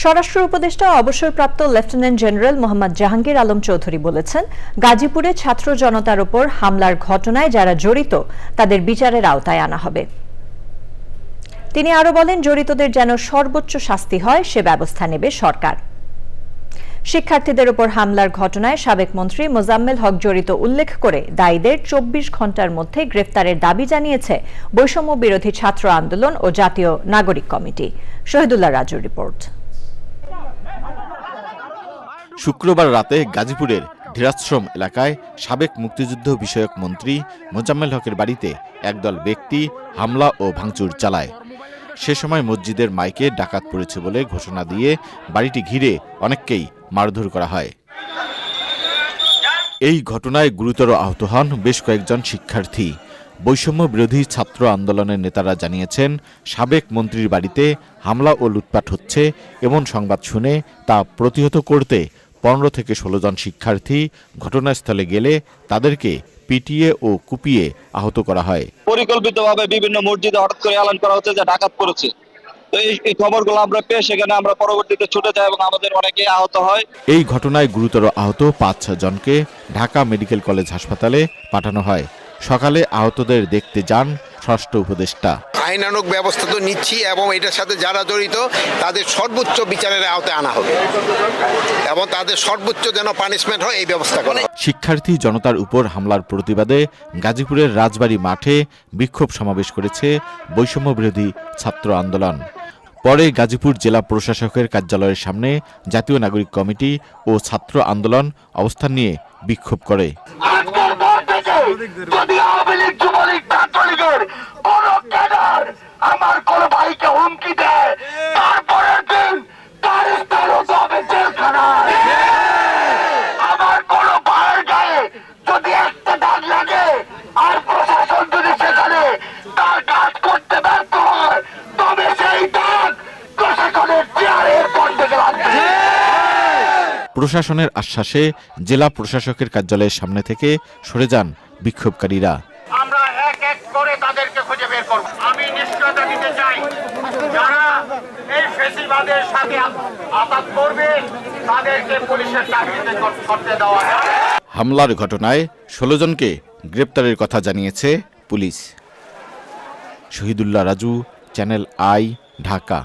স্বরাষ্ট্র উপদেষ্টা অবসরপ্রাপ্ত লেফটেন্যান্ট জেনারেল মোহাম্মদ জাহাঙ্গীর আলম চৌধুরী বলেছেন, গাজীপুরে ছাত্র জনতার উপর হামলার ঘটনায় যারা জড়িত, তাদের বিচারের আওতায় আনা হবে। তিনি আরও বলেন, জড়িতদের যেন সর্বোচ্চ শাস্তি হয়, সে ব্যবস্থা নেবে সরকার। শিক্ষার্থীদের উপর হামলার ঘটনায় সাবেক মন্ত্রী মোজাম্মেল হক জড়িত উল্লেখ করে দায়ীদের চব্বিশ ঘণ্টার মধ্যে গ্রেফতারের দাবি জানিয়েছে বৈষম্য বিরোধী ছাত্র আন্দোলন ও জাতীয় নাগরিক কমিটি। শহীদুল্লাহ রাজুর রিপোর্ট। শুক্রবার রাতে গাজীপুরের ধীরাশ্রম এলাকায় সাবেক মুক্তিযুদ্ধ বিষয়ক মন্ত্রী মোজাম্মেল হকের বাড়িতে একদল ব্যক্তি হামলা ও ভাঙচুর চালায়। সে সময় মসজিদের মাইকে ডাকাত পড়েছে বলে ঘোষণা দিয়ে বাড়িটি ঘিরে অনেককেই মারধর করা হয়। এই ঘটনায় গুরুতর আহত হন বেশ কয়েকজন শিক্ষার্থী। বৈষম্য বিরোধী ছাত্র আন্দোলনের নেতারা জানিয়েছেন, সাবেক মন্ত্রীর বাড়িতে হামলা ও লুটপাট হচ্ছে, এমন সংবাদ শুনে তা প্রতিহত করতে পনেরো থেকে ষোলো জন শিক্ষার্থী ঘটনাস্থলে গেলে তাদেরকে পিটিয়ে ও কুপিয়ে আহত করা হয়। পরিকল্পিতভাবে বিভিন্ন মসজিদে হঠাৎ করে এলান করা হচ্ছে যে ডাকাত এই এই খবরগুলো আমরা পেয়ে সেখানে আমরা পরবর্তীতে ছুটে যাই এবং আমাদের অনেকে আহত হয়। এই ঘটনায় গুরুতর আহত পাঁচ জনকে ঢাকা মেডিকেল কলেজ হাসপাতালে পাঠানো হয়। সকালে আহতদের দেখতে যান ষষ্ঠ উপদেষ্টা। আইনানুক ব্যবস্থা তো নিচ্ছি এবং এটার সাথে যারা জড়িত তাদের সর্বোচ্চ বিচারের আওতায় আনা হবে। এবং তাদের সর্বোচ্চ যেন পানিশমেন্ট হয় এই ব্যবস্থা করা শিক্ষার্থী জনতার উপর হামলার প্রতিবাদে গাজীপুরের রাজবাড়ী মাঠে বিক্ষোভ সমাবেশ করেছে বৈষম্য বিরোধী ছাত্র আন্দোলন। পরে গাজীপুর জেলা প্রশাসকের কার্যালয়ের সামনে জাতীয় নাগরিক কমিটি ও ছাত্র আন্দোলন অবস্থান নিয়ে বিক্ষোভ করে। ক্যাডার আমার কোন ভাইকে হুমকি দেয় তারপরের দিন তার স্থান হবে জেলখানায়। আমার কোন ভাইয়ের গায়ে যদি একটা দাগ লাগে, আর প্রশাসন যদি সেখানে তার কাজ করতে ব্যর্থ হয়, তবে সেই দাগ প্রশাসনের চেয়ারের পর থেকে লাগবে। প্রশাসনের আশ্বাসে জেলা প্রশাসকের কার্যালয়ের সামনে থেকে সরে যান বিক্ষোভকারীরা। এক করে তাদেরকে খুঁজে বের করব। আমি নিশ্চয়তা দিতে চাই, যারা এই ফেসিবাদের সাথে আঘাত করবে, তাদেরকে পুলিশের চাকরিতে করতে দেওয়া হয় হামলার ঘটনায় ষোলো জনকে গ্রেপ্তারের কথা জানিয়েছে police. Shahidullah Raju, channel I, Dhaka.